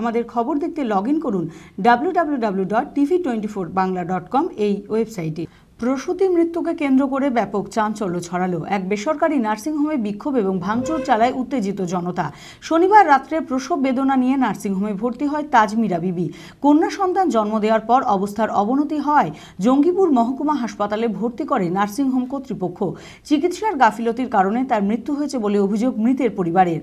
আমাদের খবর দেখতে লগ ইন করুন W dot TV twenty four Bangla dot com এই ওয়েবসাইটে। প্রসূতি মৃত্যুকে কেন্দ্র করে ব্যাপক চাঞ্চল্য ছড়ালো। এক বেসরকারি নার্সিংহোমে বিক্ষোভ এবং ভাঙচুর চালায় উত্তেজিত জনতা। শনিবার রাত্রে প্রসব বেদনা নিয়ে নার্সিংহোমে ভর্তি হয় তাজমিরা বিবি। কন্যা সন্তান জন্ম দেওয়ার পর অবস্থার অবনতি হওয়ায় জঙ্গিপুর মহকুমা হাসপাতালে ভর্তি করে নার্সিংহোম কর্তৃপক্ষ। চিকিৎসার গাফিলতির কারণে তার মৃত্যু হয়েছে বলে অভিযোগ মৃতের পরিবারের।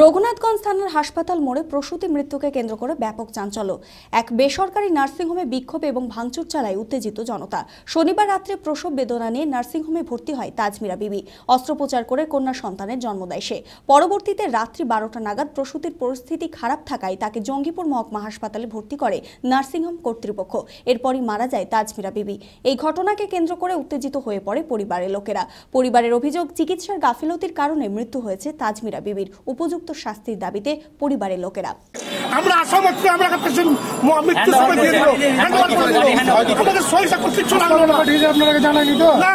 রঘুনাথগঞ্জ থানার হাসপাতাল মোড়ে প্রসূতি মৃত্যুকে কেন্দ্র করে ব্যাপক চাঞ্চল্য। এক বেসরকারি নার্সিংহোমে বিক্ষোভ এবং ভাঙচুর চালায় উত্তেজিত জনতা। শনিবার রাত্রে প্রসব বেদনা নিয়ে নার্সিংহোমে ভর্তি হয় তাজমিরা বিবি। অস্ত্রোপচার করে কন্যা সন্তানের জন্ম দেয় সে। পরবর্তীতে রাত্রি বারোটা নাগাদ প্রসূতির পরিস্থিতি খারাপ থাকায় তাকে জঙ্গিপুর মহকুমা হাসপাতালে ভর্তি করে নার্সিংহোম কর্তৃপক্ষ। এরপরই মারা যায় তাজমিরা বিবি। এই ঘটনাকে কেন্দ্র করে উত্তেজিত হয়ে পড়ে পরিবারের লোকেরা। পরিবারের অভিযোগ, চিকিৎসার গাফিলতির কারণে মৃত্যু হয়েছে তাজমিরা বিবির। উপযুক্ত শাস্তির দাবিতে পরিবারের লোকেরা। আমরা আশা মাত্র আমরা একটা মৃত্যু সময় দিয়ে দিল। আমাদের সই সাকর কিচ্ছু লাগল না। আপনাকে জানাইনি তো? না।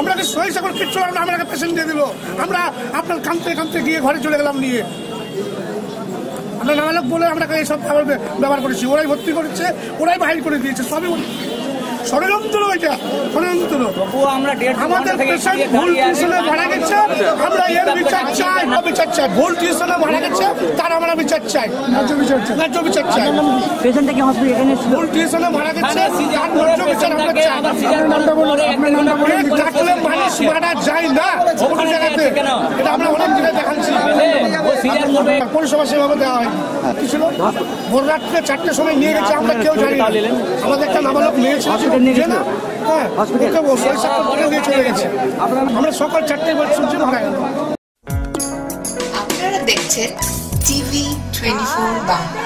আমরা সই সাকর কিচ্ছু লাগল আমরা একটা পেশেন্ট দিয়ে দিল। আমরা আপনার কামতে কামতে গিয়ে ঘরে চলে গেলাম নিয়ে। আমরা বলে আমরা এইসব ব্যবহার করেছি। ওরাই ভর্তি করেছে ওরাই বাহির করে দিয়েছে। সবই ষড়যন্ত্র এটা ষড়যন্ত্র। আমাদের থেকে পেশেন্ট ভুল। টিউশনে মারা গেছে আমরা এর বিচার চাই না বিচার চাই। ভুল টিউশনে মারা গেছে তার আমরা বিচার চাই। ন্যায্য বিচার চাই। ন্যায্য বিচার চাই। পেশেন্টটা কি? হসপিটাল এখানে ভুল টিউশনে মারা গেছে তার ন্যায্য বিচার আমরা চাই। মানুষ মারা যায় না। জায়গাতে এটা আমরা অনেক জায়গায় দেখাচ্ছি। পরিষেবা সেভাবে দেওয়া হয় কি ছিল ভোর রাত্রে চারটের সময় নিয়ে গেছে আমরা কেউ জানি না। আমাদের একটা নাবালক মেয়ে ছিল নিয়ে না হ্যাঁ ওকে করে চলে গেছে। আমরা সকাল চারটে মারা গেল আপনারা দেখছেন TV twenty four Bangla.